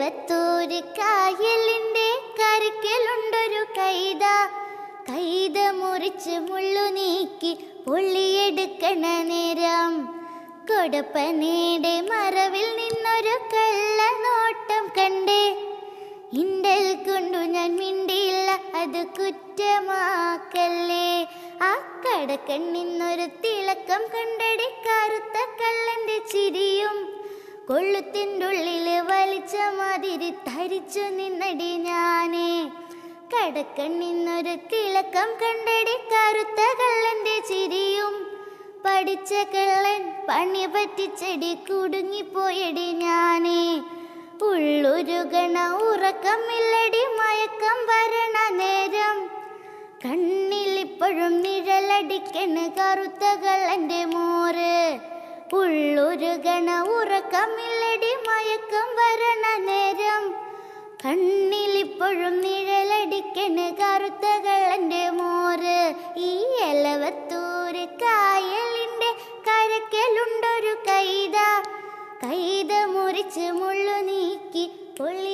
എലവത്തൂര് കായലിന്റെ കരുക്കലുണ്ടൊരു കൈത. കൈത മുറിച്ച് മുള്ളു നീക്കി പൊള്ളിയെടുക്കണ നേരം. കൊടപ്പനയുടെ മറവിൽ നിന്നൊരു കള്ള നോട്ടം കണ്ടേ. ഇണ്ടൽ കൊണ്ടു ഞാൻ മിണ്ടിയില്ല അത് കുറ്റമാക്കല്ലേ. ആ കടക്കണ്ണിന്നൊരു തിളക്കം കണ്ടടി കറുത്ത കൊള്ളുത്തിന്റെ ഉള്ളിൽ വലിച്ച മതിരി തരിച്ചു നിന്നടി ഞാനേ. കടക്കണ്ണിന്നൊരു തിളക്കം കണ്ടടി കറുത്ത കള്ളന്റെ ചിരിയും. പഠിച്ച കള്ളൻ പണി പറ്റിച്ചടി കുടുങ്ങിപ്പോയടി ഞാനേ. ഉള്ളൊരുകണ ഉറക്കമില്ലടി മയക്കം വരണ നേരം. കണ്ണിലിപ്പോഴും നിഴലടിക്കണ് കറുത്ത കള്ളന്റെ ഉള്ളൊരുകണ ഉറക്കമില്ലടി മയക്കം വരണ നേരം. കണ്ണിലിപ്പോഴും നിഴലടിക്കണ കറുത്ത എന്റെ മോര്. ഈ എലവത്തൂര് കായലിന്റെ കരക്കലുണ്ടൊരു കൈത. കൈത മുറിച്ച് മുള്ളു നീക്കി പൊള്ളി